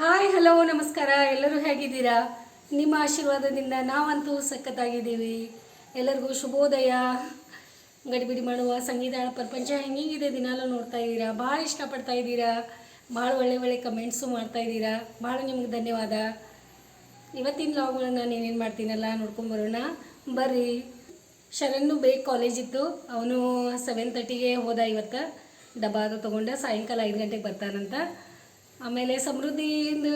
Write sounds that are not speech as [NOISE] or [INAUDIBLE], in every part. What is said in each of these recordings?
Hi, hello, ನಮಸ್ಕಾರ. ಎಲ್ಲರೂ ಹೇಗಿದ್ದೀರಾ? ನಿಮ್ಮ ಆಶೀರ್ವಾದದಿಂದ ನಾವಂತೂ ಸಖತ್ತಾಗಿದ್ದೀವಿ. ಎಲ್ಲರಿಗೂ ಶುಭೋದಯ. ಗಡಿಬಿಡಿ ಮಾಡುವ ಸಂಗೀತ ಪ್ರಪಂಚ ಹೆಂಗಿದೆ ದಿನಾಲೂ ನೋಡ್ತಾ ಇದ್ದೀರಾ? ಭಾಳ ಇಷ್ಟಪಡ್ತಾ ಇದ್ದೀರಾ? ಭಾಳ ಒಳ್ಳೆ ಒಳ್ಳೆ ಕಮೆಂಟ್ಸು ಮಾಡ್ತಾ ಇದ್ದೀರಾ? ಭಾಳ ನಿಮ್ಗೆ ಧನ್ಯವಾದ. ಇವತ್ತಿನ ಲಾಗ್ಗಳನ್ನ ನಾನು ಏನೇನು ಮಾಡ್ತೀನಲ್ಲ ನೋಡ್ಕೊಂಬರೋಣ ಬರ್ರಿ. ಶರಣ್ಣು ಬೇಗ ಕಾಲೇಜ್ ಇತ್ತು. ಅವನು ಸೆವೆನ್ ತರ್ಟಿಗೆ ಹೋದ ಇವತ್ತು. ಡಬ್ಬ ಅದು ತೊಗೊಂಡು ಸಾಯಂಕಾಲ ಐದು ಗಂಟೆಗೆ ಬರ್ತಾನಂತ. ಆಮೇಲೆ ಸಮೃದ್ಧಿಯಿಂದ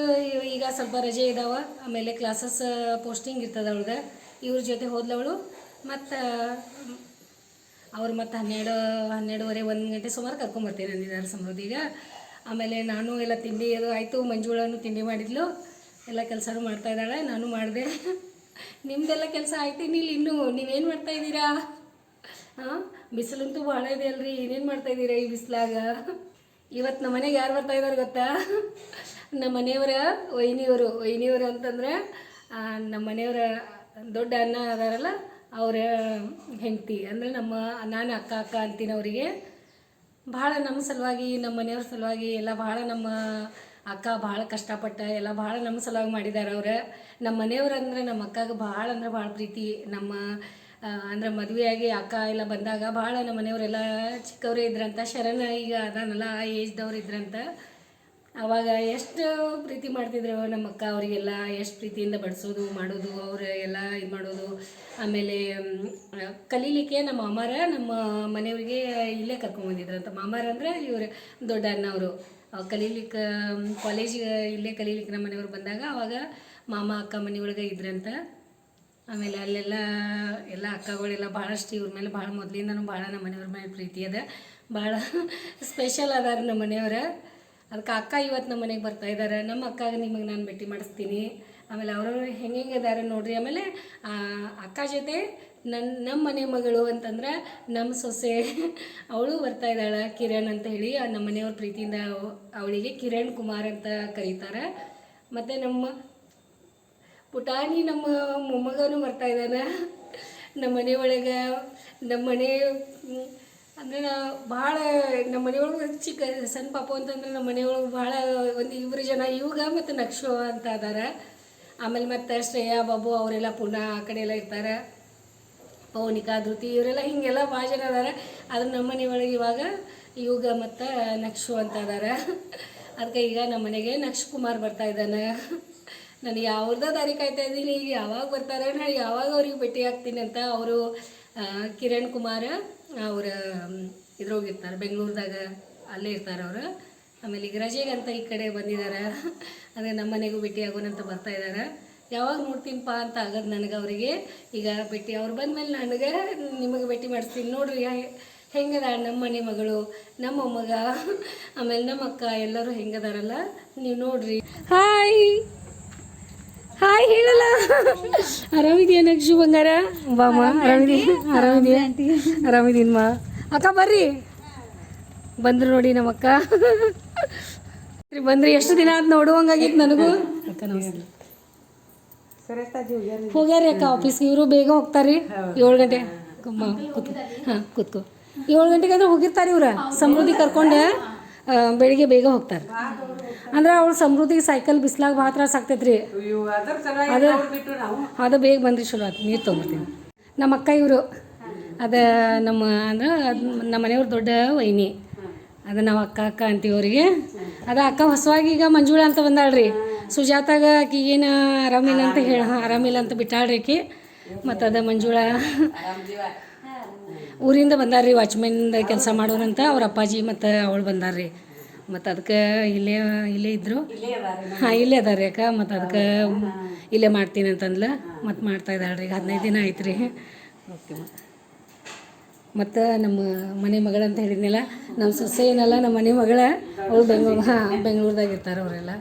ಈಗ ಸ್ವಲ್ಪ ರಜೆ ಇದ್ದಾವೆ ಆಮೇಲೆ ಕ್ಲಾಸಸ್ ಪೋಸ್ಟಿಂಗ್ ಇರ್ತದೆ ಅವಳಿಗೆ. ಇವ್ರ ಜೊತೆ ಹೋದ್ಲವಳು. ಮತ್ತು, ಅವ್ರು ಮತ್ತು ಹನ್ನೆರಡು, ಹನ್ನೆರಡುವರೆ ಒಂದು ಗಂಟೆ ಸುಮಾರು ಕರ್ಕೊಂಬರ್ತೀನಿ ಅಂದಿದ್ದಾರೆ ಸಮೃದ್ಧಿಗೆ. ಆಮೇಲೆ ನಾನು ಎಲ್ಲ ತಿಂಡಿ ಅದು ಆಯಿತು, ಮಂಜುಳನು ತಿಂಡಿ ಮಾಡಿದ್ಲು. ಎಲ್ಲ ಕೆಲಸನೂ ಮಾಡ್ತಾ ಇದ್ದಾಳೆ, ನಾನು ಮಾಡಿದೆ. ನಿಮ್ಮದೆಲ್ಲ ಕೆಲಸ ಆಯ್ತೀನಿ ಇಲ್ಲಿ ಇನ್ನೂ ನೀವೇನು ಮಾಡ್ತಾ ಇದ್ದೀರಾ? ಹಾಂ ಬಿಸಿಲಂತೂ ಭಾಳ ಇದೆ ಅಲ್ರಿ, ಏನೇನು ಮಾಡ್ತಾ ಇದ್ದೀರಾ ಈ ಬಿಸಿಲಾಗ? ಇವತ್ತು ನಮ್ಮ ಮನೆಗೆ ಯಾರು ಬರ್ತಾ ಇದ್ದಾರೆ ಗೊತ್ತಾ? ನಮ್ಮ ಮನೆಯವರ ವೈನಿಯವರು. ವೈನಿಯವರು ಅಂತಂದ್ರೆ ನಮ್ಮ ಮನೆಯವರ ದೊಡ್ಡ ಅಣ್ಣ ಅದಾರಲ್ಲ, ಅವರ ಹೆಂಡತಿ. ಅಂದರೆ ನಮ್ಮ ನಾನು ಅಕ್ಕ ಅಕ್ಕ ಅಂತೀನಿ ಅವರಿಗೆ ಭಾಳ ನಮ್ಮ ಸಲುವಾಗಿ, ನಮ್ಮ ಮನೆಯವ್ರ ಸಲುವಾಗಿ ಎಲ್ಲ ಭಾಳ ನಮ್ಮ ಅಕ್ಕ ಭಾಳ ಕಷ್ಟಪಟ್ಟ, ಎಲ್ಲ ಭಾಳ ನಮ್ಮ ಸಲುವಾಗಿ ಮಾಡಿದ್ದಾರೆ ಅವ್ರು. ನಮ್ಮ ಮನೆಯವ್ರು ಅಂದರೆ ನಮ್ಮ ಅಕ್ಕಗೆ ಭಾಳ ಅಂದ್ರೆ ಭಾಳ ಪ್ರೀತಿ. ನಮ್ಮ ಅಂದ್ರೆ ಮದುವೆಯಾಗಿ ಅಕ್ಕ ಎಲ್ಲ ಬಂದಾಗ ಭಾಳ ನಮ್ಮ ಮನೆಯವರೆಲ್ಲ ಚಿಕ್ಕವರೇ ಇದ್ರಂತ, ಶರಣ ಈಗ ಅದಾನಲ್ಲ ಆ ಏಜ್ದವ್ರು ಇದ್ರಂತ. ಅವಾಗ ಎಷ್ಟು ಪ್ರೀತಿ ಮಾಡ್ತಿದ್ರು ನಮ್ಮ ಅಕ್ಕ ಅವರಿಗೆಲ್ಲ, ಎಷ್ಟು ಪ್ರೀತಿಯಿಂದ ಬಡಿಸೋದು, ಮಾಡೋದು, ಅವ್ರು ಎಲ್ಲ ಇದು ಮಾಡೋದು. ಆಮೇಲೆ ಕಲಿಲಿಕ್ಕೆ ನಮ್ಮ ಮಾಮಾರ ನಮ್ಮ ಮನೆಯವ್ರಿಗೆ ಇಲ್ಲೇ ಕರ್ಕೊಂಬಂದಿದ್ರಂತ ಮಾಮಾರ ಅಂದರೆ ಇವ್ರು ದೊಡ್ಡ ಅಣ್ಣವರು. ಕಲೀಲಿಕ್ಕೆ ಕಾಲೇಜಿಗೆ ಇಲ್ಲೇ ಕಲೀಲಿಕ್ಕೆ ನಮ್ಮ ಮನೆಯವ್ರು ಬಂದಾಗ ಅವಾಗ ಮಾಮ, ಅಕ್ಕ ಮನೆಯೊಳಗೆ ಇದ್ರಂತ. ಆಮೇಲೆ ಅಲ್ಲೆಲ್ಲ ಎಲ್ಲ ಅಕ್ಕಗಳೆಲ್ಲ ಭಾಳಷ್ಟು ಇವ್ರ ಮೇಲೆ ಭಾಳ ಮೊದಲಿಂದನೂ ಭಾಳ ನಮ್ಮ ಮನೆಯವ್ರ ಮೇಲೆ ಪ್ರೀತಿ ಅದ ಭಾಳ ಸ್ಪೆಷಲ್ ಅದಾರ ನಮ್ಮ ಮನೆಯವ್ರ ಅದಕ್ಕೆ ಅಕ್ಕ ಇವತ್ತು ನಮ್ಮ ಮನೆಗೆ ಬರ್ತಾ ಇದ್ದಾರೆ ನಮ್ಮ ಅಕ್ಕಾಗ ನಿಮಗೆ ನಾನು ಭೇಟಿ ಮಾಡಿಸ್ತೀನಿ. ಆಮೇಲೆ ಅವ್ರವ್ರು ಹೆಂಗೆ ಹೆಂಗೆ ಇದ್ದಾರೆ ನೋಡ್ರಿ. ಆಮೇಲೆ ಅಕ್ಕ ಜೊತೆ ನನ್ನ ನಮ್ಮ ಮನೆ ಮಗಳು ಅಂತಂದ್ರೆ ನಮ್ಮ ಸೊಸೆ ಅವಳು ಬರ್ತಾ ಇದ್ದಾಳೆ, ಕಿರಣ್ ಅಂತ ಹೇಳಿ. ನಮ್ಮ ಮನೆಯವ್ರ ಪ್ರೀತಿಯಿಂದ ಅವ್- ಅವಳಿಗೆ ಕಿರಣ್ ಕುಮಾರ್ ಅಂತ ಕರೀತಾರೆ. ಮತ್ತು ನಮ್ಮ ಪುಟಾಣಿ ನಮ್ಮ ಮೊಮ್ಮಗನು ಬರ್ತಾ ಇದ್ದಾನೆ. ನಮ್ಮ ಒಳಗೆ, ನಮ್ಮ ಮನೆ, ಅಂದ್ರೆ ನಾ ಭಾಳ, ನಮ್ಮ ಮನೆಯೊಳಗೆ ಚಿಕ್ಕ ಸಣ್ಣ ಪಾಪ ಅಂತಂದ್ರೆ ನಮ್ಮ ಮನೆಯೊಳಗೆ ಭಾಳ ಒಂದು ಇಬ್ಬರು ಜನ, ಇವಾಗ ಮತ್ತು ನಕ್ಷು ಅಂತ ಅದಾರೆ. ಆಮೇಲೆ ಮತ್ತು ಶ್ರೇಯಾ, ಬಾಬು ಅವರೆಲ್ಲ ಪುನಃ ಆ ಕಡೆ ಎಲ್ಲ ಇರ್ತಾರೆ. ಪೌನಿಕಾ, ಧೃತಿ ಇವರೆಲ್ಲ ಹಿಂಗೆಲ್ಲ ಭಾಳ ಜನ ಅದಾರೆ. ಆದ್ರೆ ನಮ್ಮ ಮನೆ ಒಳಗೆ ಇವಾಗ ಯುಗ ಮತ್ತು ನಕ್ಷು ಅಂತ ಅದಾರ. ಅದಕ್ಕೆ ಈಗ ನಮ್ಮ ಮನೆಗೆ ನಕ್ಷ ಕುಮಾರ್ ಬರ್ತಾ ಇದ್ದಾನೆ. ನಾನು ಯಾವ್ದ ದಾರಿ ಕಾಯ್ತಾ ಇದ್ದೀನಿ ಯಾವಾಗ ಬರ್ತಾರೆ ನಾನು ಯಾವಾಗ ಅವ್ರಿಗೆ ಭೇಟಿ ಆಗ್ತೀನಿ ಅಂತ ಅವರು ಕಿರಣ್ ಕುಮಾರ್, ಅವ್ರ ಇದ್ರೋಗಿರ್ತಾರೆ ಬೆಂಗಳೂರದಾಗ ಅಲ್ಲೇ ಇರ್ತಾರೆ ಅವರು. ಆಮೇಲೆ ಈಗ ರಜೆಗಂತ ಈ ಕಡೆ ಬಂದಿದ್ದಾರೆ. ಅಂದರೆ ನಮ್ಮ ಮನೆಗೂ ಭೇಟಿ ಆಗೋಣಂತ ಬರ್ತಾ ಇದ್ದಾರೆ. ಯಾವಾಗ ನೋಡ್ತೀನಪ್ಪ ಅಂತ ಆಗೋದು ನನಗೆ ಅವರಿಗೆ. ಈಗ ಭೇಟಿ, ಅವ್ರು ಬಂದಮೇಲೆ ನನಗೆ ನಿಮಗೆ ಭೇಟಿ ಮಾಡಿಸ್ತೀನಿ. ನೋಡ್ರಿ ಹೆಂಗದ ನಮ್ಮ ಮನೆ ಮಗಳು, ನಮ್ಮ ಮಗ ಆಮೇಲೆ ನಮ್ಮ ಅಕ್ಕ ಎಲ್ಲರೂ ಹೆಂಗದಾರಲ್ಲ, ನೀವು ನೋಡ್ರಿ. ಹಾಯ್ ಹಾಯ್ ಹೇಳಲ್ಲ. ಆರಾಮಿದ್ಯಾ ನಕ್ಷು ಬಂಗಾರ? ಬಾಮ ಆರಾಮಿದೆಯಾ ಆರಾಮಿದ್ಯಾ? ಆರಾಮಿದ್ದೀನಮ್ಮ ಅಕ್ಕ ಬರ್ರಿ. ಬಂದ್ರು ನೋಡಿ ನಮ್ಮ ಅಕ್ಕ ಬಂದ್ರಿ. ಎಷ್ಟು ದಿನ ಆದ್ ನೋಡುವಂಗಾಗಿತ್ತು ನನಗೂ. ಅಕ್ಕ ನಮಸ್ತೆ ಹೋಗ್ಯಾರಿ ಅಕ್ಕ ಆಫೀಸ್ಗೆ ಇವರು ಬೇಗ ಹೋಗ್ತಾರ್ರಿ. ಏಳು ಗಂಟೆ. ಕೂತ್ಕೊ. ಹಾಂ ಕೂತ್ಕೋ. ಏಳು ಗಂಟೆಗೆ ಅಂದ್ರೆ ಹೋಗಿರ್ತಾರೆ ಇವ್ರ. ಸಮೃದ್ಧಿ ಕರ್ಕೊಂಡು ಬೆಳಿಗ್ಗೆ ಬೇಗ ಹೋಗ್ತಾರೆ ಅಂದ್ರೆ ಅವ್ಳು ಸಮೃದ್ಧಿಗೆ ಸೈಕಲ್ ಬಿಸ್ಲಾಗ ಭಾಳ ತ್ರಾಸ ಆಗ್ತೈತ್ರಿ. ಅದು ಅದು ಬೇಗ ಬಂದ್ರಿ ಶುರು ಆಯ್ತು ನೀರು ತೊಗೊಂಬರ್ತೀನಿ. ನಮ್ಮ ಅಕ್ಕ ಇವರು ಅದು ನಮ್ಮ ಅಂದ್ರೆ ನಮ್ಮ ಮನೆಯವ್ರ ದೊಡ್ಡ ವೈನಿ. ಅದು ನಾವು ಅಕ್ಕ ಅಕ್ಕ ಅಂತೀವಿ ಅವರಿಗೆ ಅದು ಅಕ್ಕ ಹೊಸವಾಗಿ ಈಗ ಮಂಜುಳ ಅಂತ ಬಂದಾಳ್ರಿ. ಸುಜಾತಾಗ ಆಕಿಗೇನು ಆರಾಮಿಲ್ಲ ಅಂತ ಹೇಳ ಆರಾಮಿಲ್ಲ ಅಂತ ಬಿಟ್ಟಾಳ್ರಿ ಆಕಿ. ಮತ್ತು ಅದ ಮಂಜುಳ. ಊರಿಂದ ಬಂದಾರ್ರಿ ವಾಚ್ಮೆನ್ದ ಕೆಲಸ ಮಾಡೋರಂತ ಅವ್ರ ಅಪ್ಪಾಜಿ ಮತ್ತು ಅವಳು ಬಂದಾರ್ರಿ. ಮತ್ತು ಅದಕ್ಕೆ ಇಲ್ಲೇ ಇಲ್ಲೇ ಇದ್ದರು ಹಾಂ ಇಲ್ಲೇ ಅದಾರ ರೀ ಅಕ್ಕ ಮತ್ತು ಅದಕ್ಕೆ ಇಲ್ಲೇ ಮಾಡ್ತೀನಿ ಅಂತಂದ್ಲ? ಮತ್ತು ಮಾಡ್ತಾ ಇದ್ದಾಳ್ರಿ ಈಗ ಹದಿನೈದು ದಿನ ಆಯ್ತು ರೀ ಓಕೆ ಮತ್ತು ನಮ್ಮ ಮನೆ ಮಗಳಂತ ಹೇಳಿದ್ನಲ್ಲ ನಮ್ಮ ಸೊಸೆ ಏನಲ್ಲ ನಮ್ಮ ಮನೆ ಮಗಳ ಅವ್ರು ಬೆಂಗಳೂರು ಹಾಂ ಬೆಂಗಳೂರ್ದಾಗ ಇರ್ತಾರೆ ಅವರೆಲ್ಲ.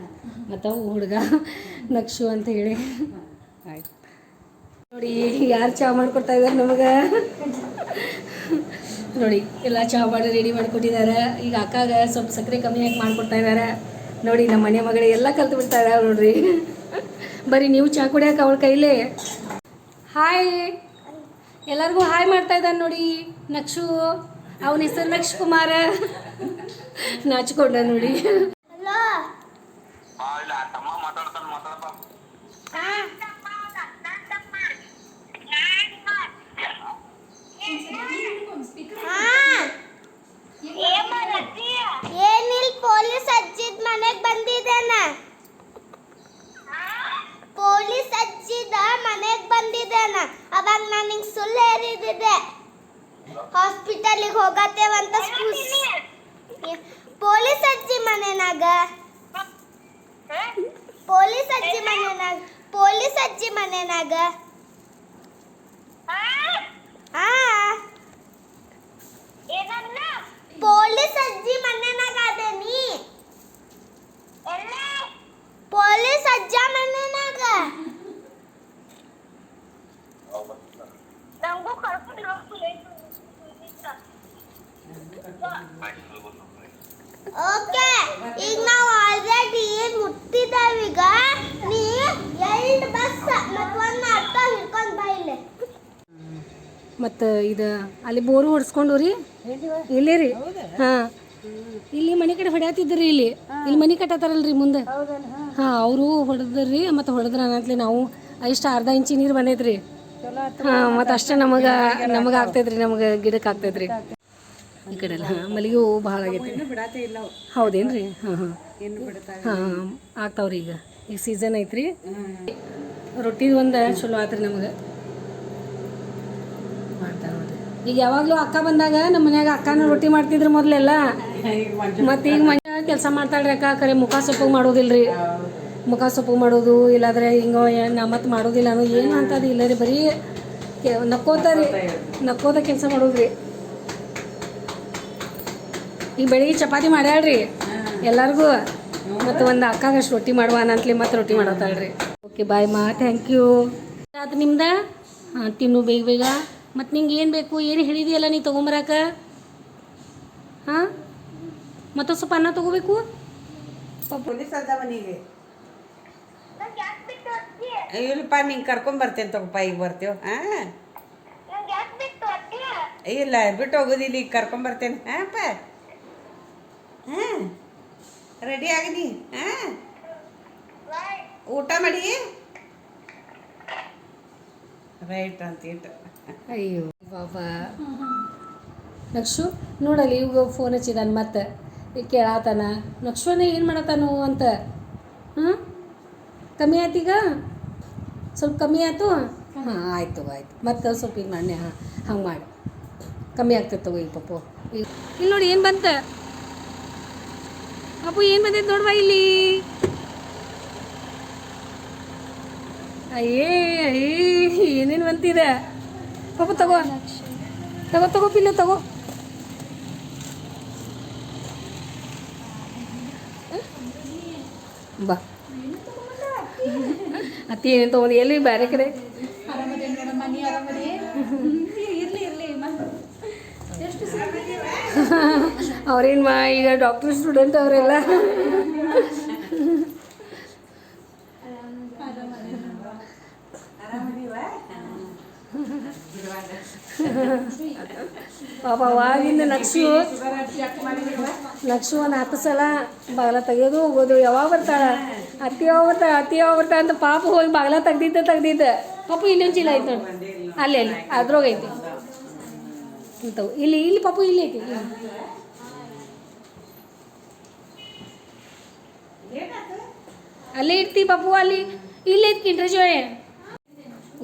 ಮತ್ತು ಅವು ಹುಡುಗ ನಕ್ಷು ಅಂತ ಹೇಳಿ. ಆಯ್ತು. ನೋಡಿ ಯಾರು ಚಾ ಮಾಡ್ಕೊಡ್ತಾ ಇದ್ದಾರೆ ನಮಗೆ? ನೋಡಿ, ಎಲ್ಲ ಚಹಾ ಮಾಡಿ ರೆಡಿ ಮಾಡಿಕೊಟ್ಟಿದ್ದಾರೆ. ಈಗ ಅಕ್ಕಾಗ ಸ್ವಲ್ಪ ಸಕ್ಕರೆ ಕಮ್ಮಿ ಹಾಕಿ ಮಾಡ್ಕೊಡ್ತಾ ಇದ್ದಾರೆ. ನೋಡಿ, ನಮ್ಮ ಮನೆ ಮಗಳು ಎಲ್ಲ ಕಲ್ತು ಬಿಡ್ತಾ ಇದ್ದಾರೆ ನೋಡ್ರಿ. ಬರೀ ನೀವು ಚಹಾ ಕುಡಿಯೋಕೆ ಅವಳ ಕೈಲೇ. ಹಾಯ್ ಎಲ್ಲರಿಗೂ ಹಾಯ್ ಮಾಡ್ತಾ ಇದ್ದಾನೆ ನೋಡಿ. ನಕ್ಷು. ಅವನ ಹೆಸರು ನಕ್ಷ ಕುಮಾರ ನಾಚಿಕೊಂಡ ನೋಡಿ ಆ, ಇಲ್ಲ, ತಮ್ಮ ಹೋಗಿದ್ದೆ ನಾ ಅವಾಗ ನಾನು ನಿಂಗೆ ಸುಳ್ಳು ಹೇರಿದ್ದೆ ಹಾಸ್ಪಿಟಲಿಗೆ ಹೋಗತ್ತೇವಂತ ಪೊಲೀಸ್ ಅಜ್ಜಿ ಮನೆನಾಗ ಪೊಲೀಸ್ ಅಜ್ಜಿ ಮನೆನಾಗ ಪೊಲೀಸ್ ಅಜ್ಜಿ ಮನೆನಾಗ ಹಾ ಪೊಲೀಸ್ ಅಜ್ಜಿ ಮನೆನಾಗ ಅದೇ ನೀ ಪೊಲೀಸ್ ಅಜ್ಜ ಮನೆನಾಗ ಓಕೆ ಈಗ ನಾವು ಆಲ್ರೆಡಿ ಮುಟ್ಟಿದ್ದೇವೀಗ ನೀ ಎರಡು ಬಸ್ ಮತ್ತು ಒಂದು ಆಟೋ ಹಿಡ್ಕೊಂಡು ಬಾ ಇಲ್ಲಿ ಮತ್ತು ಇದು ಅಲ್ಲಿ ಬೋರು ಹೊಡ್ಸ್ಕೊಂಡು ರೀ. ಇಲ್ಲಿ ರೀ. ಹಾಂ. ಇಲ್ಲಿ ಮನೆ ಕಡೆ ಹೊಡ್ಯಾತಿದ್ರಿ ಇಲ್ಲಿ. ಇಲ್ಲಿ ಮನೆ ಕಟ್ಟತಾರಲ್ರಿ ಮುಂದೆ. ಹಾಂ. ಅವರು ಹೊಡೆದ್ರಿ ಮತ್ತು ಹೊಡೆದ್ರ ಅನ್ನತ್ಲಿ ನಾವು ಇಷ್ಟು ಅರ್ಧ ಇಂಚಿ ನೀರು ಬಂದೈತ್ರಿ. ಹಾಂ ಮತ್ತು ಅಷ್ಟೇ ನಮಗೆ ನಮಗ ಆಗ್ತೈತ್ರಿ ನಮಗೆ ಗಿಡಕ್ಕೆ ಆಗ್ತೈತ್ರಿ. ಈ ಕಡೆ ಎಲ್ಲ ಹಾಂ ಮಲ್ಲಿಗೆ ಹೂವು ಭಾಳ ಆಗೈತಿ ಹೌದೇನ್ರಿ? ಹಾಂ ಹಾಂ. ಹಾಂ ಆಗ್ತಾವ್ರಿ ಈಗ. ಈಗ ಸೀಸನ್ ಐತ್ರಿ. ರೊಟ್ಟಿ ಒಂದು ಚಲೋ ಆತ್ರಿ ನಮಗೆ. ಮಾಡ್ತಾರ. ಈಗ ಯಾವಾಗಲೂ ಅಕ್ಕ ಬಂದಾಗ ನಮ್ಮ ಮನ್ಯಾಗ ಅಕ್ಕನ ರೊಟ್ಟಿ ಮಾಡ್ತಿದ್ರು ಮೊದಲೆಲ್ಲ. ಮತ್ತೆ ಈಗ ಮನ್ಯಾಗ ಕೆಲಸ ಮಾಡ್ತಾಳ್ರಿ ಅಕ್ಕ, ಕರೆ ಮುಖ ಸೊಪ್ಪು ಮಾಡೋದಿಲ್ರಿ. ಮುಖ ಸೊಪ್ಪು ಮಾಡೋದು, ಇಲ್ಲಾಂದ್ರೆ ಹಿಂಗ ನಾ ಮತ್ತೆ ಮಾಡೋದಿಲ್ಲ ಅನ್ನೋ ಏನು ಅಂತದು ಇಲ್ಲ ರೀ, ಬರೀ ನಕ್ಕೋತ ರೀ, ನಕ್ಕೋತ ಕೆಲಸ ಮಾಡೋದ್ರಿ. ಈಗ ಬೆಳಿಗ್ಗೆ ಚಪಾತಿ ಮಾಡ್ಯಾಳ್ರಿ, ಎಲ್ಲರಿಗೂ. ಮತ್ತು ಒಂದು ಅಕ್ಕಾಗಷ್ಟು ರೊಟ್ಟಿ ಮಾಡುವ ಅಂತಲೇ ಮತ್ತೆ ರೊಟ್ಟಿ ಮಾಡತ್ತಾಳ್ರಿ. ಓಕೆ, ಬಾಯ್ ಮಾ ಥ್ಯಾಂಕ್ ಯು ಅದು ನಿಮ್ದು? ಹಾಂ, ತಿನ್ನು ಬೇಗ ಬೇಗ. ಮತ್ತು ನಿಂಗೆ ಏನು ಬೇಕು ಏನು ಹೇಳಿದೆಯಲ್ಲ ನೀ ತೊಗೊಂಬರಾಕ? ಹಾಂ? ಮತ್ತೊಂದು ಸ್ವಲ್ಪ ಅನ್ನ ತೊಗೋಬೇಕು? ಪೊಲೀಸ್ ಅದ ಮನೆಗೆ ಇಲ್ಲಪ್ಪ ನಿಂಗೆ ಕರ್ಕೊಂಬರ್ತೇನೆ ತಗೋಪ್ಪ ಈಗ ಬರ್ತೇವೆ ಹಾಂ? ಇಲ್ಲ ಬಿಟ್ಟು ಹೋಗೋದಿಲ್ಲ ಈಗ ಕರ್ಕೊಂಬರ್ತೇನೆ ಹಾಂಪ್ಪ ಹಾಂ ರೆಡಿ ಆಗಿನಿ ಹಾಂ? ಊಟ ಮಾಡಿ? ರೈಟ್ ಅಂತ ಇಟ್ಟು. ಅಯ್ಯೋ, ಬಾಬಾ. ನಕ್ಷು ನೋಡಲಿ ಇವಾಗ ಫೋನ್ ಹಚ್ಚಿದಾನ ಮತ್ತೆ. ಈಗ ಕೇಳಾತಾನ. ನಕ್ಷುನೇ ಏನು ಮಾಡತ್ತಾನು ಅಂತ? ಹ್ಞೂ ಕಮ್ಮಿ ಆಯ್ತೀಗ ಸ್ವಲ್ಪ ಕಮ್ಮಿ ಆಯ್ತು? ಹಾಂ, ಆಯ್ತು ಆಯ್ತು. ಮತ್ತೆ ಸ್ವಲ್ಪ ಇದು ಮಾಡಿ ಹಾಂ, ಹಂಗೆ ಮಾಡಿ. ಕಮ್ಮಿ ಆಗ್ತೈತೆ ತಗೋ ಈಗ ಪಪ್ಪು ಇಲ್ಲಿ ನೋಡಿ ಏನು ಬಂತ? ಅಪ್ಪು ಏನು ಬಂದೈತೆ ನೋಡುವ ಇಲ್ಲಿ? ಅಯ್ಯೇ ಅಯ್ಯೇ, ಏನೇನು ಬಂತಿದೆ? ಪಾಪ ತಗೋ ತಗೋ ತಗೋ ಪಿಲ್ಲು ತಗೋ ಬಾ ಅತ್ತಿ ಏನೇನು ತೊಗೊಂಡು ಎಲ್ಲಿ ಬೇರೆ ಕಡೆ ಅವ್ರೇನು ಮಾ ಈಗ ಡಾಕ್ಟರ್ ಸ್ಟೂಡೆಂಟ್ ಅವರೆಲ್ಲ ಪಾಪ ಅವಾಗಿಂದ ನಕ್ಷು ಒಂದು ಹತ್ತು ಸಲ ಬಾಗಲ ತೆಗೆಯೋದು ಹೋಗೋದು. ಯಾವಾಗ ಬರ್ತಾಳ? ಅತ್ತಿ ಯಾವಾಗ ಬರ್ತಾಳೆ? ಅತ್ತಿ ಯಾವಾಗ ಬರ್ತಾಳೆ ಅಂತ ಪಾಪ ಹೋಗಿ ಬಾಗ್ಲ ತೆಗ್ದಿದ್ದ ತೆಗ್ದಿದ್ದ. ಪಾಪ ಇನ್ನೊಂದು ಚೀಲ ಆಯ್ತು ನೋಡಿ. ಅಲ್ಲಿ ಅಲ್ಲಿ, ಅದ್ರೊಳಗೆ ಐತಿ. ಇಂಥವು. ಇಲ್ಲಿ ಇಲ್ಲಿ ಪಾಪು, ಇಲ್ಲಿ ಐತಿ ಅಲ್ಲೇ ಇರ್ತಿ ಪಾಪು, ಅಲ್ಲಿ, ಇಲ್ಲಿ ಐತಿ ಇಂಟ್ರೆಸ್ಟ್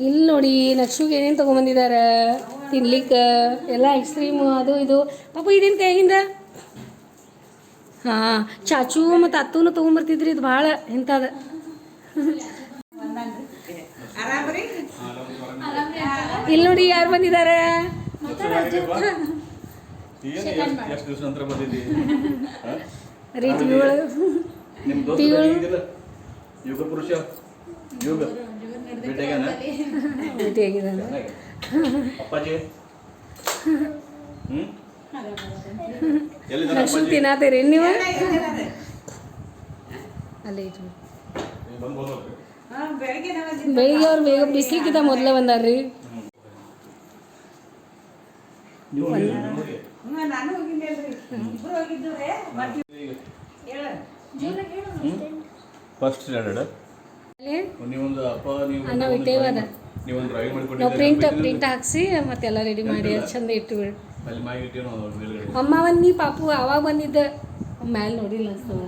ಇಲ್ಲಿ ನೋಡಿ ನಕ್ಷುಗೆ ಏನೇನು ತೊಗೊಂಬಂದಿದ್ದಾರೆ ತಿನ್ಲಿಕ್ಕೆ ಎಲ್ಲ ಐಸ್ ಕ್ರೀಮು ಅದು ಇದು. ಪಾಪ ಇದೇನು ಕೈಯಿಂದ? ಹಾಂ ಚಾಚು ಮತ್ತು ಅತ್ತೂನು ತೊಗೊಂಬರ್ತಿದ್ರಿ ಇದು ಭಾಳ ಇಂಥದ ಇಲ್ಲ ನೋಡಿ ಯಾರು ಬಂದಿದ್ದಾರೆ ರೀ ಟಿವಿಗಳು ಟಿವಿಗಳು? ಭೇಟಿಯಾಗಿದ್ದಾನೆ. ಅಪ್ಪಾಜಿ? ಹ್ಮ್? ತಿನ್ನತ್ತೀರಿ ನೀವು? ಅಲ್ಲೇ ಬಂದು ಹಾಂ ಬೆಳಗ್ಗೆ ನಾವು ಅವ್ರು ಬೇಗ ಬಿಸ್ಲಿಕ್ಕಿಂತ ಮೊದಲೇ ಬಂದಾರ್ರಿ. ನೀವು? ಹ್ಞೂ ಹೋಗಿದ್ದೆ ಅಲ್ರಿ. ಇಬ್ರು ಹೋಗಿದ್ದೀವ್ರಿ ಈಗ? ಫಸ್ಟ್ ಸ್ಟ್ಯಾಂಡರ್ಡ್ ಅಲ್ಲಿ? ನೀವೊಂದು ಅಪ್ಪ ನೀವು ಅನ್ನ ವಿಟೇವಾದ ನೀವೊಂದು ಡ್ರಾಯಿಂಗ್ ನಾವು ಪ್ರಿಂಟ್ ಪ್ರಿಂಟ್ ಹಾಕ್ಸಿ ಮತ್ತೆಲ್ಲ ರೆಡಿ ಮಾಡಿ ಅದು ಚಂದ ಇಟ್ಟು ಬಿಡು ಅಲ್ಲಿ ಮೇಲ್ಗಡೆ? ಅಮ್ಮ ಒಂದು ನೀ ಪಾಪು ಅವಾಗ ಬಂದಿದ್ದ. ಮ್ಯಾಲೆ ನೋಡಿಲ್ಲ ಅನ್ಸ್ತದ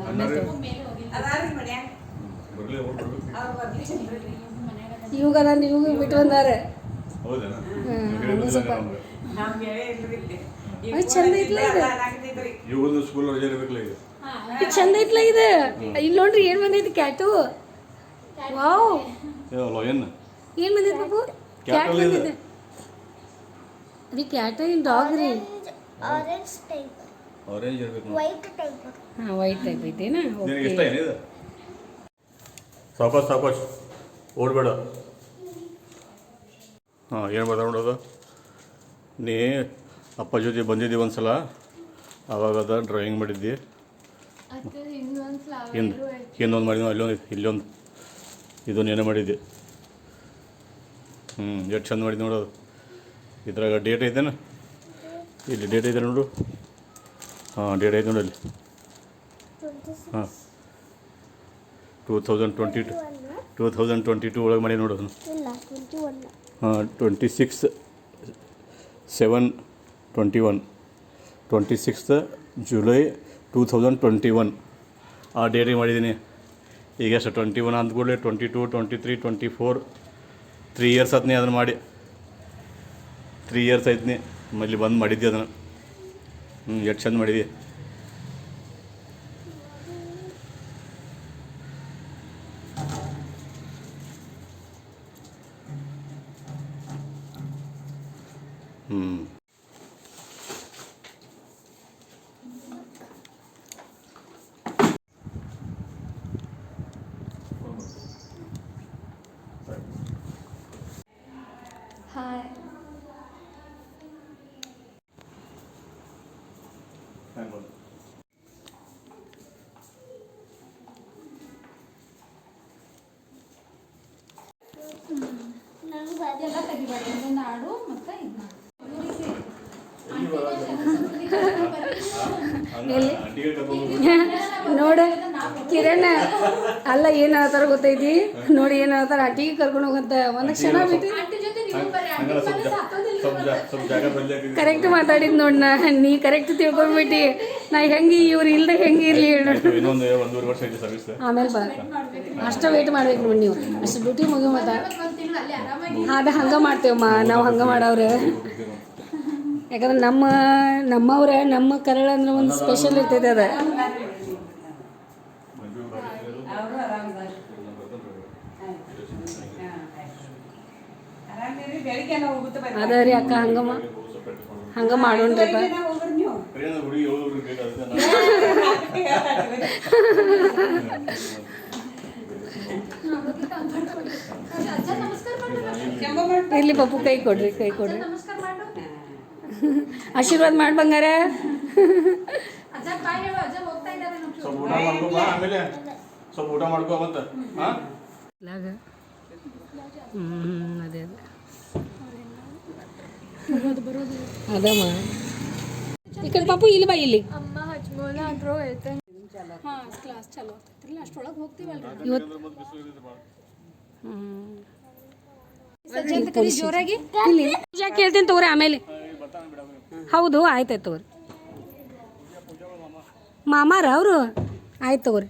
ಇವಾಗ ನಾನು ಇವಾಗ ಬಿಟ್ಟು ಬಂದಾರೆ. ಚಂದ ಐತ್ಲ ಇದು. ಸ್ಕೂಲ್ ರಜೆ ಇರ್ಬೇಕಲ್ಲ ಈಗ? ಇದು ಚಂದ ಐತ್ಲ ಇದು. ಇಲ್ಲಿ ನೋಡ್ರಿ ಏನು ಬಂದೈತಿ ಕ್ಯಾಟು ವಾವ್. ಏನು? ಲಯನ್ ಏನು ಬಂದಿದೆ ಬಾಬು? ಕ್ಯಾಟ್. ಬಂದಿದೆ. ಅದು ಕ್ಯಾಟ್ ಏನು ಡಾಗ್ ರೀ. ಆರೆಂಜ್ ಟೈಪ್ ಆರೆಂಜ್ ಇರಬೇಕು ವೈಟ್ ಟೈಪ್ ಹಾ ವೈಟ್ ಟೈಪ್ ಐತೇನಾ? ನಿನಗೆ ಇಷ್ಟ ಓಕೆ ಏನಿದೆ ಸಾವಕಾಶ ಸಾವಕಾಶ ಓಡಬೇಡ. ಹಾಂ ಏನು ಮಾತಾಡೋದು ನೋಡೋದು ನೀ ಅಪ್ಪ ಜೊತೆ ಬಂದಿದ್ದಿ ಒಂದು ಸಲ ಆವಾಗ ಅದ ಡ್ರಾಯಿಂಗ್ ಮಾಡಿದ್ದಿ. ಹಿಂದೆ ಇನ್ನೊಂದು ಮಾಡಿದ್ವಿ ಅಲ್ಲೊಂದು ಇಲ್ಲೊಂದು. ಇದೊಂದು ಏನೋ ಮಾಡಿದ್ದೆ. ಹ್ಞೂ ಎಷ್ಟು ಚಂದ ನೋಡು ನೋಡೋದು ಇದ್ರಾಗ ಡೇಟ್ ಐತೇನ? ಇಲ್ಲಿ ಡೇಟ್ ಐತೆ ನೋಡು. ಹಾಂ ಡೇಟ್ ಐತೆ ನೋಡಿ ಅಲ್ಲಿ. ಹಾಂ. Two thousand twenty two two thousand twenty two ಒಳಗೆ ಮಾಡಿ ನೋಡೋದು ಹಾಂ twenty six seven twenty one twenty sixth July two thousand twenty one ಆ ಡೇಟಿಗೆ ಮಾಡಿದ್ದೀನಿ ಈಗ ಎಷ್ಟು twenty one ಅಂದ್ಕೂಡಲೇ twenty two twenty three twenty four three years ಆತ್ನಿ ಅದನ್ನು ಮಾಡಿ. ತ್ರೀ ಇಯರ್ಸ್ ಆಯ್ತು ಮಲ್ಲಿ ಬಂದು ಮಾಡಿದ್ದೆ ಅದನ್ನು. ಹ್ಞೂ ಎಷ್ಟು ಚಂದ ಮಾಡಿದ್ದೆ ಹಾಯ್ ನಂಗೆ ಎಲ್ಲ ತೆಗಿಬಾರ್ದು ಒಂದೊಂದು ಹಾಡು ಮತ್ತು ಇದು ಮಾಡು ನೋಡ ಕಿರಣ್ ಅಲ್ಲ ಏನು ಹೇಳ್ತಾರ ಗೊತ್ತೈತಿ? ನೋಡಿ ಏನು ಹೇಳ್ತಾರ ಅಟ್ಟಿಗೆ ಕರ್ಕೊಂಡು ಹೋಗಂತ ಒಂದ್ ಕ್ಷಣ ಬಿಟ್ಟು ಕರೆಕ್ಟ್ ಮಾತಾಡಿದ್ ನೋಡ್ ನಾ. ನೀ ಕರೆಕ್ಟ್ ತಿಳ್ಕೊಂಡ್ಬಿಟ್ಟಿ ನಾ ಹೆಂಗೆ ಇವ್ರು ಇಲ್ದ ಹೆಂಗೆ ಇರ್ಲಿ ಹೇಳು. ಆಮೇಲೆ ಅಷ್ಟ ವೇಟ್ ಮಾಡ್ಬೇಕು ನೋಡಿ ನೀವು. ಅಷ್ಟು ಡ್ಯೂಟಿ ಮುಗಿ ಆರಾಮಾಗಿ ಅದ ಹಂಗ ಮಾಡ್ತೇವಮ್ಮ. ನಾವು ಹಂಗ ಮಾಡವ್ರೆ. ಯಾಕಂದ್ರೆ ನಮ್ಮ ನಮ್ಮವ್ರ ನಮ್ಮ ಕರಳ ಅಂದ್ರೆ ಒಂದು ಸ್ಪೆಷಲ್ ಇರ್ತೈತೆ ಅದ. ಅದ ರೀ ಅಕ್ಕ ಹಂಗಮ್ಮ. ಹಂಗ ಮಾಡೋಣ್ರಿಪ್ಪ ಇಲ್ಲಿ ಪಪ್ಪು ಕೈ ಕೊಡ್ರಿ ಕೈ ಕೊಡ್ರಿ. ನಮಸ್ಕಾರ ಮಾಡು ಆಶೀರ್ವಾದ ಮಾಡಿ ಬಂಗಾರ. ಊಟ ಮಾಡ್ಕೋ ಬಾ ಆಮೇಲೆ. ಸ್ವಲ್ಪ ಊಟ ಮಾಡ್ಕೋ ಮತ್ತೆ ಹಾಂ? ಲಾಗ ಹ್ಞೂ ಅದೇ ಅದೇ. ಅದಮ್ಮ. ಈ ಕಡೆ ಪಾಪು ಇಲ್ಲಿ ಬಾ ಇಲ್ಲಿ. ಅಮ್ಮ ಹಚ್ಮೋಲ ಅಂತ್ರು ಐತೆ ಹಾಂ ಕ್ಲಾಸ್ ಚಾಲು ಹೋಗ್ತೀವಲ್ರಿ ಇವತ್ತು ಹ್ಞೂ ಜೋರಾಗಿ? ಇಲ್ಲಿ. ಯಾಕೆ ಕೇಳ್ತೀನಿ ತಗೋರಿ ಆಮೇಲೆ. ಹೌದು ಆಯ್ತಾಯ್ತು ತಗೋರಿ. ಮಾಮಾರ ಅವರು? ಆಯ್ತು ತಗೋರಿ.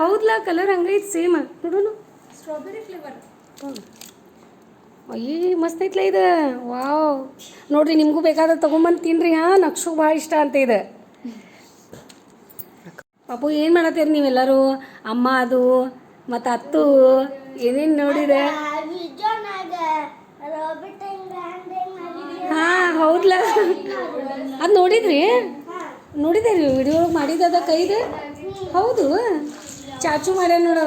ಹೌದ್ಲಾ ಕಲರ್ ಹಂಗೈತಿ ಸೇಮ್ ನೋಡೋಣ. ಸ್ಟ್ರಾಬೆರಿ ಫ್ಲೇವರ್ ಅಯ್ಯ ಮಸ್ತ್ ಐತ್ಲ ಇದು. ವಾವ್. ನೋಡ್ರಿ, ನಿಮಗೂ ಬೇಕಾದ ತೊಗೊಂಬಂದು ತಿನ್ರಿ, ಹಾಂ ನಕ್ಷು ಭಾಳ ಇಷ್ಟ ಅಂತ ಇದೆ. ಪಾಪು, ಏನು ಮಾಡತ್ತೀರಿ ನೀವೆಲ್ಲರೂ? ಅಮ್ಮ ಅದು, ಮತ್ತು ಅತ್ತು, ಏನೇನು ನೋಡಿದೆ? ಹಾಂ, ಹೌದ್ಲ? ಅದು ನೋಡಿದ್ರಿ? ನೋಡಿದೆ ರೀ ವಿಡಿಯೋ ಮಾಡಿದ್ದದ ಕೈದು? ಹೌದು. ಚಾಚು ಮಾಡ್ಯಾನ ನೋಡಿ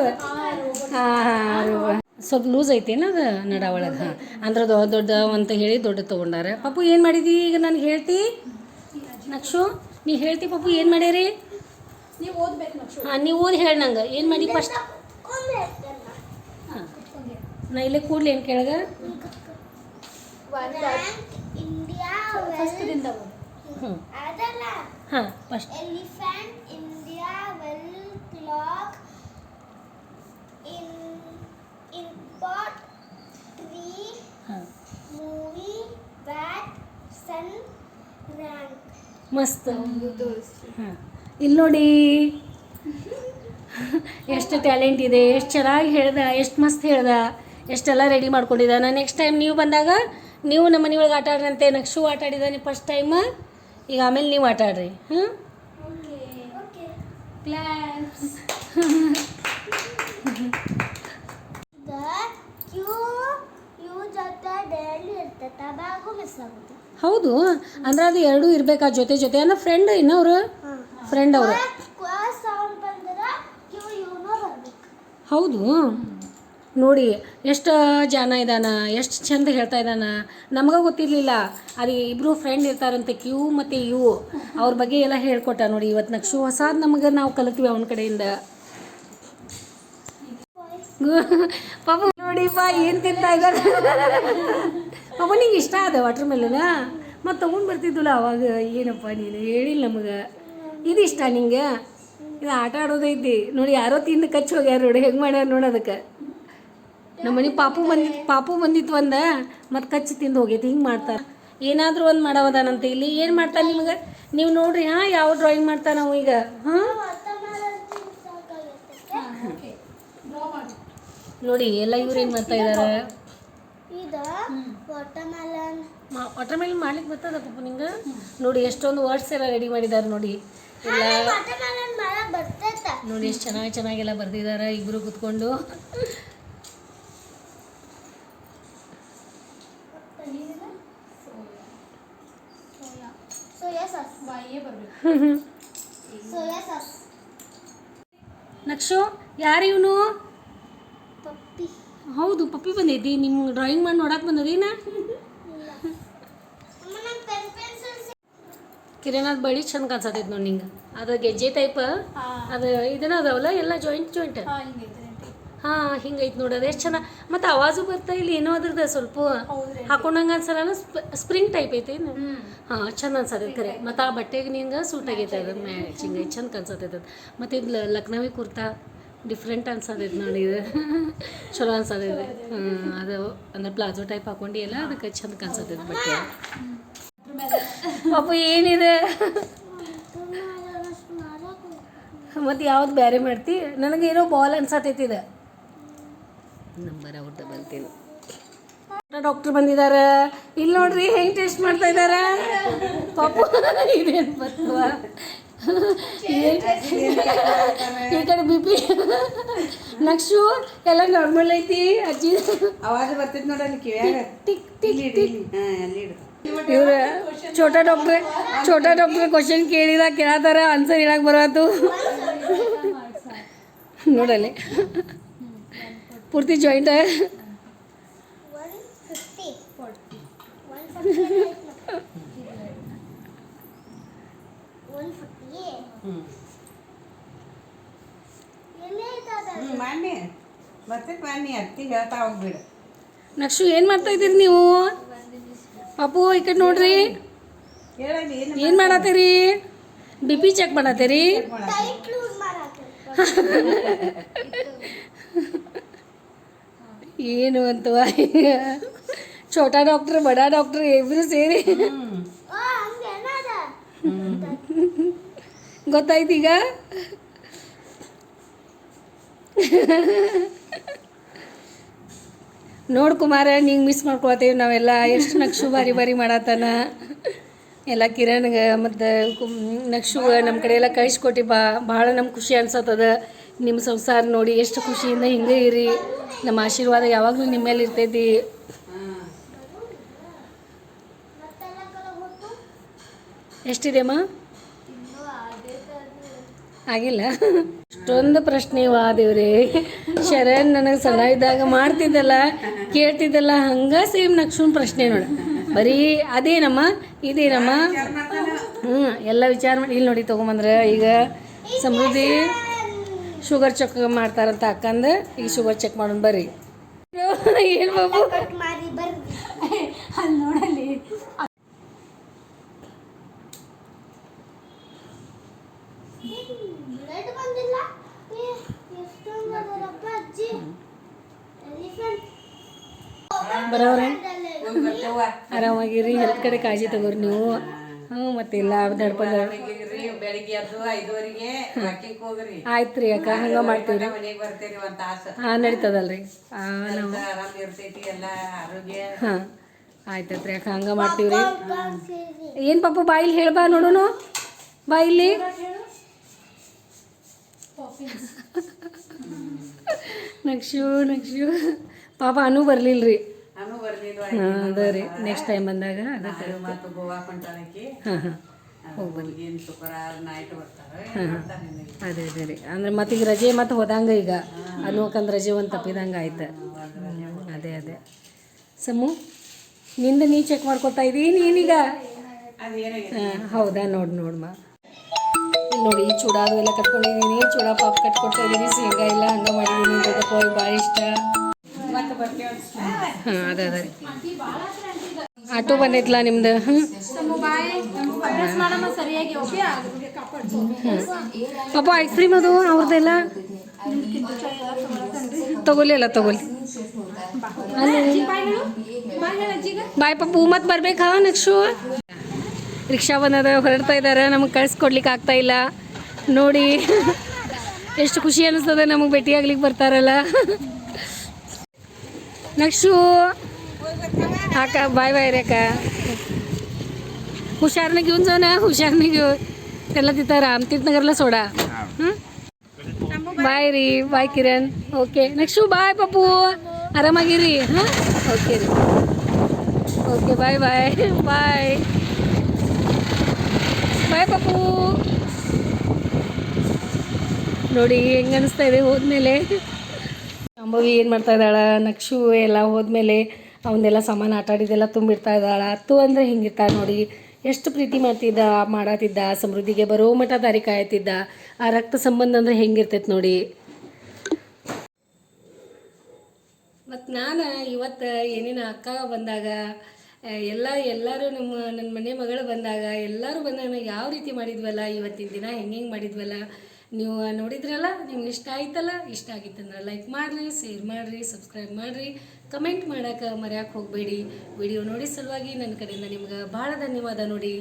ಹಾಂ ಹಾಂ ಸ್ವಲ್ಪ ಲೂಸ್ ಐತೇನು ಅದು ನಡ ಒಳಗೆ? ಹಾಂ. ಅಂದ್ರೆ ದೊಡ್ಡ ದೊಡ್ಡ ಅಂತ ಹೇಳಿ ದೊಡ್ಡ ತೊಗೊಂಡಾರೆ. ಪಪ್ಪು ಏನು ಮಾಡಿದಿ? ಈಗ ನನಗೆ ಹೇಳ್ತಿ. ನಕ್ಷು ನೀ ಹೇಳ್ತಿ ಪಪ್ಪು ಏನು ಮಾಡ್ಯಾರಿ? ನೀವು ಓದ್ಬೇಕು ಹಾಂ ನೀವು ಓದಿ ಹೇಳಿ ನಂಗೆ. ಏನು ಮಾಡಿ ಫಸ್ಟ್ ಹಾಂ. ನಾ ಇಲ್ಲೇ ಕೂಡಲಿ ಏನು ಕೇಳಗ ಹಾಂ ಫಸ್ಟ್ sun rank ಮಸ್ತ್. ಹಾಂ. ಇಲ್ಲಿ ನೋಡಿ. ಎಷ್ಟು ಟ್ಯಾಲೆಂಟ್ ಇದೆ ಎಷ್ಟು ಚೆನ್ನಾಗಿ ಹೇಳ್ದ ಎಷ್ಟು ಮಸ್ತ್ ಹೇಳ್ದ ಎಷ್ಟೆಲ್ಲ ರೆಡಿ ಮಾಡ್ಕೊಂಡಿದ್ದಾನೆ ನೆಕ್ಸ್ಟ್ ಟೈಮ್ ನೀವು ಬಂದಾಗ ನೀವು ನಮ್ಮ ಮನೆಯೊಳಗೆ ಆಟ ಆಡ್ರಂತೆ. ನಕ್ಷು ಆಟ ಆಡಿದ್ದಾನೆ ಫಸ್ಟ್ ಟೈಮ್ ಈಗ ಆಮೇಲೆ ನೀವು ಆಟ ಆಡ್ರಿ. ಹಾಂ [LAUGHS] ಈಗ ಕ್ಯೂ ಯು ಜೊತೆ ಡೈಲಿ ಇರ್ತೈತೆ ಅವಾಗೂ ಮಿಸ್ ಆಗುತ್ತೆ ಹೌದು ಅಂದ್ರೆ ಅದು ಎರಡೂ ಇರ್ಬೇಕಾ? ಜೊತೆ ಜೊತೆ ಅಂದ್ರೆ ಫ್ರೆಂಡ್ ಇನ್ನವ್ರು ಫ್ರೆಂಡ್ ಅವರು. ಹೌದು. ನೋಡಿ ಎಷ್ಟು ಜನ ಇದ್ದಾನ ಎಷ್ಟು ಚಂದ ಹೇಳ್ತಾ ಇದ್ದಾನ ನಮಗ ಗೊತ್ತಿರಲಿಲ್ಲ. ಅದು ಇಬ್ರು ಫ್ರೆಂಡ್ ಇರ್ತಾರಂತೆ ಕ್ಯೂ ಮತ್ತು ಯು. ಅವ್ರ ಬಗ್ಗೆ ಎಲ್ಲ ಹೇಳ್ಕೊಟ್ಟ ನೋಡಿ ಇವತ್ತು ನಕ್ಷು ಹೊಸಾದ್ ನಮಗೆ ನಾವು ಕಲಿತೀವಿ ಅವನ ಕಡೆಯಿಂದ. [LAUGHS] ಪಾಪ ನೋಡಿಪ್ಪ, ಏನು ತಿಂತಾ ಇದ್ದಾರೆ? ಅವನಿಗೆ ನಿಂಗೆ ಇಷ್ಟ ಅದ ವಾಟರ್ ಮೆಲನ ಮತ್ತು ತೊಗೊಂಡು ಬರ್ತಿದ್ವಲ್ಲ, ಅವಾಗ ಏನಪ್ಪ ನೀನು ಹೇಳಿಲ್ಲ ನಮಗೆ. ಇದು ಇಷ್ಟ ನಿಂಗೆ? ಇದು ಆಟ ಆಡೋದೈತಿ ನೋಡಿ, ಯಾರೋ ತಿಂದು ಕಚ್ಚಿ ಹೋಗ್ಯಾರ ನೋಡಿ, ಹೆಂಗೆ ಮಾಡ್ಯಾರ ನೋಡಿ ಅದಕ್ಕೆ. ನಮ್ಮ ಮನೆ ಪಾಪು ಬಂದಿ, ಪಾಪು ಬಂದಿತ್ತು ಒಂದ, ಮತ್ತು ಕಚ್ಚಿ ತಿಂದು ಹೋಗೈತಿ, ಹಿಂಗೆ ಮಾಡ್ತಾರೆ. ಏನಾದರೂ ಒಂದು ಮಾಡವದಾನಂತೆ ಇಲ್ಲಿ. ಏನು ಮಾಡ್ತಾನೆ ನಿಮ್ಗೆ? ನೀವು ನೋಡ್ರಿ, ಹಾಂ, ಯಾವ ಡ್ರಾಯಿಂಗ್ ಮಾಡ್ತಾನೆ ನಾವು ಈಗ? ಹಾಂ? ನೋಡಿ ಎಲ್ಲ ಇವ್ರು ಏನು ಮಾಡ್ತಾ ಇದ್ದಾರೆ ಇದು ವಾಟರ್ಮೆಲನ್ ವಾಟರ್ ಮೇಲೆ ಮಾಡ್ಲಿಕ್ಕೆ ಬರ್ತದ ಪಪ್ಪ ನಿಂಗೆ? ನೋಡಿ ಎಷ್ಟೊಂದು ವರ್ಡ್ಸ್ ಎಲ್ಲ ರೆಡಿ ಮಾಡಿದ್ದಾರೆ ನೋಡಿ. ಎಲ್ಲ ನೋಡಿ ಎಷ್ಟು ಚೆನ್ನಾಗಿ ಚೆನ್ನಾಗೆಲ್ಲ ಬರ್ದಿದ್ದಾರೆ ಇಬ್ಬರು ಕುತ್ಕೊಂಡು. ನಕ್ಷು ಯಾರು ಇವನು? ಹೌದು ಪಪ್ಪಿ ಬಂದೈತಿ. ನಿಮ್ಗೆ ಡ್ರಾಯಿಂಗ್ ಮಾಡಿ ನೋಡಕ್ಕೆ ಬಂದದೀನ ಕಿರಣದ ಬಳಿ ಚಂದ ಕಾಣಿಸತೈತಿ ನೋಡಿ ನಿಂಗೆ. ಅದು ಗೆಜ್ಜೆ ಟೈಪ್ ಅದು ಇದನ್ನ ಅದಾವಲ್ಲ ಎಲ್ಲ ಜಾಯಿಂಟ್ ಜಾಯಿಂಟ್ ಹಾಂ ಹಿಂಗೈತೆ ಅದು ಎಷ್ಟು ಚೆನ್ನಾಗಿ ಮತ್ತು ಆವಾಜು ಬರ್ತಾ ಇಲ್ಲಿ ಏನೋ ಅದ್ರದ ಸ್ವಲ್ಪ ಹಾಕೊಂಡಂಗೆ ಅನ್ಸಲ್ಲ ಸ್ಪ್ರಿಂಗ್ ಟೈಪ್ ಐತಿ ಹಾಂ ಚಂದ ಅನ್ಸತೈತೆ ಖರೆ ಮತ್ತು ಆ ಬಟ್ಟೆಗೆ ನಿಂಗೆ ಸೂಟ್ ಆಗೈತೆ ಅದು ಮ್ಯಾಚಿಂಗ್ ಐತೆ ಚಂದ ಕಾಣಿಸತೈತೆ ಅದು. ಮತ್ತು ಇದು ಲಕ್ನವಿ ಕುರ್ತಾ. ಡಿಫ್ರೆಂಟ್ ಅನ್ಸತೈತೆ ನೋಡಿ ಇದು. ಚಲೋ ಅನ್ಸತೈತೆ ಹ್ಞೂ ಅದು ಅಂದ್ರೆ ಪ್ಲಾಜೋ ಟೈಪ್ ಹಾಕೊಂಡು ಎಲ್ಲ ಅದಕ್ಕೆ ಚಂದ ಕಾಣಿಸತೈತೆ ಬಟ್ಟೆ. ಪಾಪ ಏನಿದೆ? ಮತ್ತು ಯಾವ್ದು ಬೇರೆ ಮಾಡ್ತಿ? ನನಗೆ ಏನೋ ಬಾಲ್ ಅನ್ಸತೈತಿ ಇದು ನಂಬರ್ ಅವ್ರದ್ದು ಬಂತೀನಿ ಡಾಕ್ಟರ್ ಬಂದಿದ್ದಾರೆ ಇಲ್ಲಿ ನೋಡ್ರಿ ಹೆಂಗೆ ಟೆಸ್ಟ್ ಮಾಡ್ತಾ ಇದ್ದಾರೆ ಪಾಪು ಇದೇನು ಬರ್ತವ ಈ ಕಡೆ ಬಿ ಪಿ ನಕ್ಷು ಎಲ್ಲ ನಾರ್ಮಲ್ ಐತಿ ಅಜ್ಜಿ? ಅವಾಜ್ ಬರ್ತಿದ್ ನೋಡಲ್ಲಿ ಕಿವ್ಯಾಗ. ಟಿಕ್ ಟಿಕ್ ಇಲ್ಲಿ ಇಡು, ಇಲ್ಲಿ ಹಾಂ ಅಲ್ಲಿ ಇಡು ಇವ್ರ ಛೋಟಾ ಡಾಕ್ಟ್ರೆ ಛೋಟಾ ಡಾಕ್ಟ್ರೆ ಕ್ವಶನ್ ಕೇಳಿದ ಕೇಳತ್ತಾರ ಆನ್ಸರ್ ಹೇಳಕ್ ಬರತ್ತು ನೋಡಲ್ಲಿ ಪೂರ್ತಿ joint one fifty one fifty one fifty ಎಲ್ಲೇ ಐತದ ಹ್ಞೂ ಅತ್ತಿ ಹೇಳ್ತಾ ಹೋಗ್ಬಿಡು. ನಕ್ಷು ಏನು ಮಾಡ್ತಾ ಇದ್ದೀರಿ ನೀವು? ಪಾಪು ಈ ಕಡೆ ನೋಡ್ರಿ. ಏನು ಮಾಡತ್ತೀರಿ ಬಿ ಪಿ ಚೆಕ್ ಮಾಡತ್ತೀರಿ ಏನು ಅಂತವ ಛೋಟಾ ಡಾಕ್ಟ್ರ್ ಬಡ ಡಾಕ್ಟ್ರ್ ಇಬ್ರು ಸೇರಿ ಹ್ಞೂ ಓ ಹಂಗೆ ಏನದ ಗೊತ್ತಾಯ್ತು ಈಗ? ನೋಡ್ ಕುಮಾರ, ನಿಂಗೆ ಮಿಸ್ ಮಾಡ್ಕೊಳತ್ತೀವಿ ನಾವೆಲ್ಲ. ಎಷ್ಟು ನಕ್ಷು ಬಾರಿ ಬಾರಿ ಮಾಡತ್ತಾನ. ಎಲ್ಲ ಕಿರಣ್ಗೆ ಮತ್ತು ನಕ್ಷು ನಮ್ಮ ಕಡೆ ಎಲ್ಲ ಕಳಿಸ್ಕೊಟ್ಟಿ ಬಾ, ಭಾಳ ನಮ್ಗೆ ಖುಷಿ ಅನ್ಸತ್ತದ. ನಿಮ್ಮ ಸಂಸಾರ ನೋಡಿ ಎಷ್ಟು ಖುಷಿಯಿಂದ ಹಿಂಗೆ ಇರಿ. ನಮ್ಮ ಆಶೀರ್ವಾದ ಯಾವಾಗಲೂ ನಿಮ್ಮ ಮೇಲೆ ಇರ್ತೈತಿ. ಮತ್ತೆಲ್ಲ ಕಡೆ ಹೋಗ್ತು ಎಷ್ಟಿದೆ ಅಮ್ಮ ಇನ್ನೂ ಅದೇ ಆಗಿಲ್ಲ. ಅಷ್ಟೊಂದು ಪ್ರಶ್ನೆ ದೇವ್ರಿ ಶರಣ್ ನನಗೆ ಸಣ್ಣ ಇದ್ದಾಗ ಮಾಡ್ತಿದ್ದಲ್ಲ, ಕೇಳ್ತಿದ್ದಲ್ಲ, ಹಂಗ ಸೇಮ್ ನಕ್ಷುನ್ ಪ್ರಶ್ನೆ ನೋಡ. ಬರೀ ಅದೇನಮ್ಮ, ಇದೇನಮ್ಮ? ಹ್ಞೂ ಎಲ್ಲ ವಿಚಾರ ಮಾಡಿ ಇಲ್ಲಿ ನೋಡಿ ತೊಗೊಂಬಂದ್ರೆ ಈಗ ಸಮೃದ್ಧಿ ಶುಗರ್ ಚೆಕ್ ಮಾಡ್ತಾರಂತ ಅಕ್ಕಂದು, ಈಗ ಶುಗರ್ ಚೆಕ್ ಮಾಡೋಣ ಬರ್ರಿ. ಏನು ಬಾಬು? ಕಡೆ ಕಾಳಜಿ ತಗೋರಿ ನೀವು. ಹ್ಞೂ, ಮತ್ತೆ ಇಲ್ಲ ಬೆಳಿಗ್ಗೆ ಎದ್ದು ಐದುವರೆಗೆ ವಾಕಿಂಗ್ ಹೋಗ್ರಿ ಆಯ್ತು ರೀ ಅಕ್ಕ, ಹಂಗೆ ಮಾಡ್ತೀವಿ ಮನೆಗೆ ಬರ್ತೇರಿ ಒಂದ್ ತಾಸು ಹಾಂ ನಡೀತದಲ್ರಿ ನಾವು. ಆರಾಮ್ ಇರ್ತೈತಿ ಎಲ್ಲ ಆರೋಗ್ಯ ಹಾಂ ಆಯ್ತೈತ್ರಿ ಅಕ್ಕ, ಹಂಗೆ ಮಾಡ್ತೀವಿ ರೀ ಏನು ಪಾಪ ಬಾಯಿಲಿ ಹೇಳ್ಬಾ ನೋಡೋಣ ಬಾಯಿಲಿ ನಕ್ಷು ನಕ್ಷು ಪಾಪ, ಅನು ಬರ್ಲಿಲ್ಲ ರೀ ಅದ ರೀ. ನೆಕ್ಸ್ಟ್ ಟೈಮ್ ಬಂದಾಗ ಅದಕ್ಕೆ ಮತ್ತು ಗೋವಾ ಕೊಂಟಾಳಕಿ ಹಾಂ ಹಾಂ. ಅದೇ ಅದೇ ರೀ. ಅಂದ್ರೆ ಮತ್ತೀಗ ರಜೆ ಮತ್ತೆ ಹೋದಂಗ ಈಗ. ಅನ್ನೋಕಂದ್ ರಜೆ ಒಂದು ತಪ್ಪಿದಂಗೆ ಆಯ್ತು. ಅದೇ ಅದೇ. ಸಮು ನಿಂದ ನೀ ಚೆಕ್ ಮಾಡ್ಕೊತಾ ಇದ್ದೀ ನೀನೀಗ? ಹೌದಾ? ನೋಡಿ ನೋಡಮ್ಮ ನೋಡಿ ಈ ಚೂಡ ಅದು ಎಲ್ಲ ಕಟ್ಕೊಂಡಿದ್ದೀನಿ ಚೂಡ ಪಾಪ್ ಕಟ್ಕೊಡ್ತಾ ಇದ್ದೀನಿ ಶೇಂಗಾ ಇಲ್ಲ ಹಂಗೆ ಮಾಡಿದ್ದೀನಿ ಅವ್ರಿಗೆ ಭಾಳ ಇಷ್ಟ. ಮತ್ತೆ ಅದೇ ಅದೇ ರೀ ಆಟೋ ಬಂದೈತ್ಲಾ ನಿಮ್ದು? ಹ್ಞೂ ನಮ್ಮ ಬಾಯ್ ನಮ್ಮ ಅಡ್ರೆಸ್ ಮಾಡಮ್ಮ ಸರಿಯಾಗಿ ಓಕೆ ಕಾಪಾಡ್ಸು ಪಾಪ ಐಸ್ ಕ್ರೀಮ್ ಅದು ಅವ್ರದ್ದೆಲ್ಲ ತಗೊಳ್ಳಿ ಅಲ್ಲ ತಗೊಳ್ಳಿ. ಅಲ್ಲಿ ಬಾಯ್ ಹೇಳು ಬಾಯ್ ಹೇಳು ಅಜ್ಜಿಗ ಬಾಯ್ ಪಪ್ಪು ಮತ್ತೆ ಬರ್ಬೇಕಾ ನೆಕ್ಸ್ಟು ರಿಕ್ಷಾ ಬಂದದ, ಹೊರಡ್ತಾ ಇದ್ದಾರೆ ನಮಗೆ ಕಳ್ಸ್ಕೊಡ್ಲಿಕ್ಕೆ ಆಗ್ತಾ ಇಲ್ಲ. ನೋಡಿ, ಎಷ್ಟು ಖುಷಿ ಅನಿಸ್ತದೆ ನಮಗೆ ಭೇಟಿಯಾಗ್ಲಿಕ್ಕೆ ಬರ್ತಾರಲ್ಲ. ನೆಕ್ಸ್ಟು ಅಕ್ಕ ಬಾಯ್ ಬಾಯ್ ರೀ ಅಕ್ಕ हुशारने घेऊन जाऊ ना हुशारने घेऊ त्याला तिथं रामतीर्थनगरला सोडा हं? बाय री bye Kiran okay next bye Pappu आरामागिरी हां ओके ರೀ ಓಕೆ ಬಾಯ್ ಬಾಯ್ ಬಾಯ್ ಬಾಯ್ ಪಪ್ಪು ನೋಡಿ ಹೆಂಗೆ ಅನಿಸ್ತಾ ಇದೆ ಹೋದ್ಮೇಲೆ ಅಂಬವಿ ಏನು ಮಾಡ್ತಾ ಇದ್ದಾಳೆ, ನಕ್ಷು ಎಲ್ಲ ಹೋದ್ಮೇಲೆ ಅವನ್ನೆಲ್ಲ ಸಾಮಾನು ಆಟ ತುಂಬಿರ್ತಾ ಇದ್ದಾಳ. ಅತ್ತು ಅಂದರೆ ಹಿಂಗಿರ್ತಾಳೆ ನೋಡಿ, ಎಷ್ಟು ಪ್ರೀತಿ ಮಾಡ್ತಿದ್ದ ಮಾಡತ್ತಿದ್ದ ಸಮೃದ್ಧಿಗೆ ಬರೋ ಮಠ ದಾರಿ ಕಾಯ್ತಿದ್ದ. ಆ ರಕ್ತ ಸಂಬಂಧ ಅಂದರೆ ಹೆಂಗಿರ್ತೈತೆ ನೋಡಿ. ಮತ್ತು ನಾನು ಇವತ್ತು ಏನೇನು ಅಕ್ಕ ಬಂದಾಗ ಎಲ್ಲ, ಎಲ್ಲರೂ ನಮ್ಮ ನನ್ನ ಮನೆ ಮಗಳು ಬಂದಾಗ, ಎಲ್ಲರೂ ಬಂದಾಗ ಯಾವ ರೀತಿ ಮಾಡಿದ್ವಲ್ಲ, ಇವತ್ತಿನ ದಿನ ಹೆಂಗೆ ಹೆಂಗೆ ಮಾಡಿದ್ವಲ್ಲ ನೀವು ನೋಡಿದ್ರಲ್ಲ, ನಿಮ್ಗೆ ಇಷ್ಟ ಆಯ್ತಲ್ಲ, ಇಷ್ಟ ಆಗಿತ್ತಂದ್ರೆ ಲೈಕ್ ಮಾಡಿರಿ ಶೇರ್ ಮಾಡಿರಿ ಸಬ್ಸ್ಕ್ರೈಬ್ ಮಾಡಿರಿ. ಕಮೆಂಟ್ ಮಾಡೋಕೆ ಮರೆಯೋಕೆ ಹೋಗಬೇಡಿ. ವಿಡಿಯೋ ನೋಡಿ ಸಲುವಾಗಿ ನನ್ನ ಕಡೆಯಿಂದ ನಿಮ್ಗೆ ಭಾಳ ಧನ್ಯವಾದ ನೋಡಿ.